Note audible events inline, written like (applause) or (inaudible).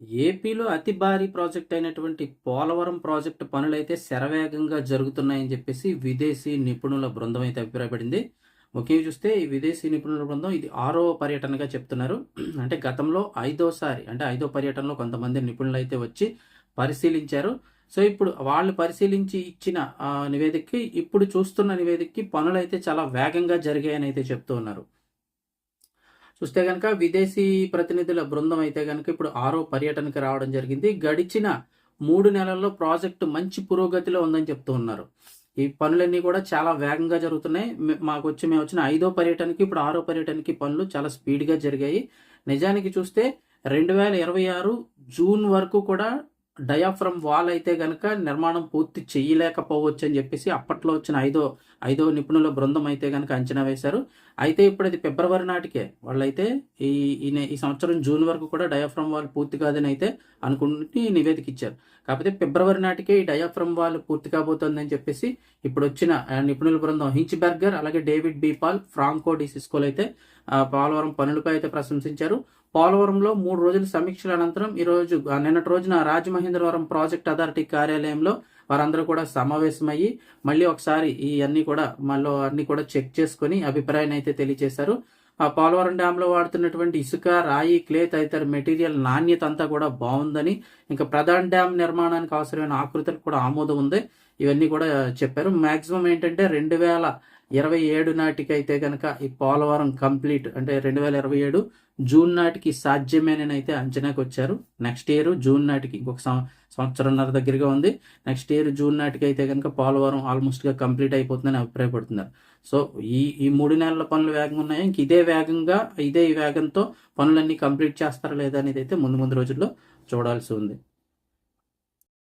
ఏపీలో అతి భారీ ప్రాజెక్ట్ అయినటువంటి పోలవరం ప్రాజెక్టు పనులైతే శరవేగంగా జరుగుతున్నాయని చెప్పేసి విదేశీ నిపుణుల బృందం అయితే అభిప్రాయపడింది. ముఖ్యంగా చూస్తే ఈ విదేశీ నిపుణుల బృందం ఇది ఆరో పర్యటనగా చెప్తున్నారు. (clears throat) అంటే గతంలో ఐదోసారి అంటే ఐదో పర్యటనలో కొంతమంది నిపుణులు అయితే వచ్చి పరిశీలించారు. సో ఇప్పుడు వాళ్ళు పరిశీలించి ఇచ్చిన నివేదికకి ఇప్పుడు చూస్తున్న నివేదికకి పనులు అయితే చాలా వేగంగా జరిగాయని అయితే చెప్తూ ఉన్నారు. చూస్తే కనుక విదేశీ ప్రతినిధుల బృందం అయితే కనుక ఇప్పుడు ఆరో పర్యటనకి రావడం జరిగింది. గడిచిన మూడు నెలల్లో ప్రాజెక్టు మంచి పురోగతిలో ఉందని చెప్తూ ఉన్నారు. ఈ పనులన్నీ కూడా చాలా వేగంగా జరుగుతున్నాయి. మాకు వచ్చి మేము వచ్చిన ఐదో పర్యటనకి ఇప్పుడు ఆరో పర్యటనకి పనులు చాలా స్పీడ్గా జరిగాయి. నిజానికి చూస్తే రెండు వేల ఇరవై ఆరు జూన్ వరకు కూడా డయాఫ్రమ్ వాల్ అయితే కనుక నిర్మాణం పూర్తి చేయలేకపోవచ్చు అని చెప్పేసి అప్పట్లో వచ్చిన ఐదో ఐదో నిపుణుల బృందం అయితే కనుక అంచనా వేశారు. అయితే ఇప్పుడు అది ఫిబ్రవరి నాటికే. వాళ్ళైతే ఈ ఈ సంవత్సరం జూన్ వరకు కూడా డయాఫ్రమ్ వాల్ పూర్తి కాదని అయితే అనుకుని నివేదిక ఇచ్చారు కాకపోతే ఫిబ్రవరి నాటికే ఈ డయాఫ్రమ్ వాల్ పూర్తి కాబోతోందని చెప్పేసి ఇప్పుడు వచ్చిన నిపుణుల బృందం హించ్ బెర్గర్ అలాగే డేవిడ్ బీపాల్ ఫ్రాంకో డి సిస్కోలు అయితే పోలవరం పనులపై అయితే ప్రశంసించారు. పోలవరంలో మూడు రోజుల సమీక్షల అనంతరం ఈ రోజు నిన్నటి రోజున రాజమహేంద్రవరం ప్రాజెక్ట్ అథారిటీ కార్యాలయంలో వారందరూ కూడా సమావేశమయ్యి మళ్ళీ ఒకసారి ఈ అన్ని కూడా మళ్ళీ అన్ని కూడా చెక్ చేసుకుని అభిప్రాయాన్ని అయితే తెలియజేశారు. ఆ పోలవరం డ్యాంలో వాడుతున్నటువంటి ఇసుక రాయి క్లే తదితర మెటీరియల్ నాణ్యత అంతా కూడా బాగుందని ఇంకా ప్రధాన డ్యామ్ నిర్మాణానికి అవసరమైన ఆకృతులకు కూడా ఆమోదం ఉంది. ఇవన్నీ కూడా చెప్పారు. మాక్సిమం ఏంటంటే రెండు వేల ఇరవై ఏడు నాటికైతే కనుక ఈ పోలవరం కంప్లీట్ అంటే రెండు వేల ఇరవై ఏడు జూన్ నాటికి సాధ్యమేనని అయితే అంచనాకి వచ్చారు. నెక్స్ట్ ఇయర్ జూన్ నాటికి ఇంకొక సంవత్సరంన్నర దగ్గరగా ఉంది. నెక్స్ట్ ఇయర్ జూన్ నాటికి అయితే కనుక పోలవరం ఆల్మోస్ట్గా కంప్లీట్ అయిపోతుందని అభిప్రాయపడుతున్నారు. సో ఈ ఈ మూడు నెలల పనులు వేగంగా ఉన్నాయి? ఇంక ఇదే వేగంగా ఇదే వేగంతో పనులన్నీ కంప్లీట్ చేస్తారా లేదా అనేది అయితే ముందు ముందు రోజుల్లో చూడాల్సి ఉంది.